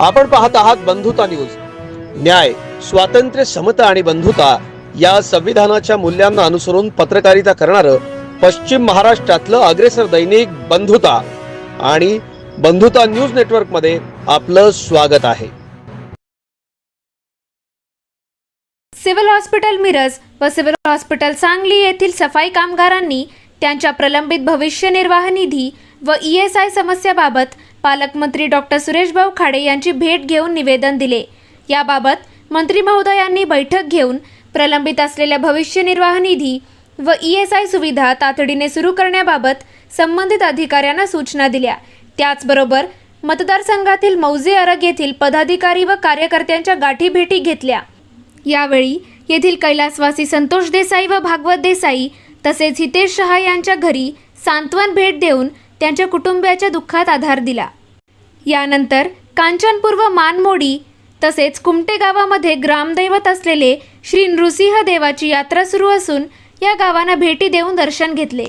आपण पाहत आहात बंधुता न्यूज. न्याय स्वातंत्र्य समता आणि बंधुता या संविधानाच्या मूल्यांना अनुसरून पत्रकारिता करणारं पश्चिम महाराष्ट्रातलं अग्रेसर दैनिक बंधुता आणि बंधुता न्यूज नेटवर्कमध्ये आपलं स्वागत आहे. सिव्हिल हॉस्पिटल मिरज व सिव्हिल हॉस्पिटल सांगली येथील सफाई कामगारांनी त्यांच्या प्रलंबित भविष्य निर्वाह निधी व ई एस आय समस्याबाबत पालकमंत्री डॉक्टर सुरेशभाऊ खाडे यांची भेट घेऊन निवेदन दिले. याबाबत मंत्री महोदयांनी बैठक घेऊन प्रलंबित असलेल्या भविष्य निर्वाह निधी व ई एस आय सुविधा तातडीने सुरू करण्याबाबत संबंधित अधिकाऱ्यांना सूचना दिल्या. त्याचबरोबर मतदारसंघातील मौजे अरग येथील पदाधिकारी व कार्यकर्त्यांच्या गाठी भेटी घेतल्या. यावेळी येथील कैलासवासी संतोष देसाई व भागवत देसाई तसेच हितेश शहा यांच्या घरी सांत्वन भेट देऊन त्यांच्या कुटुंबियाच्या दुःखात आधार दिला. यानंतर कांचनपूर व मानमोडी तसेच कुमटे गावामध्ये ग्रामदैवत असलेले श्री नृसिंह देवाची यात्रा सुरू असून या गावांना भेटी देऊन दर्शन घेतले.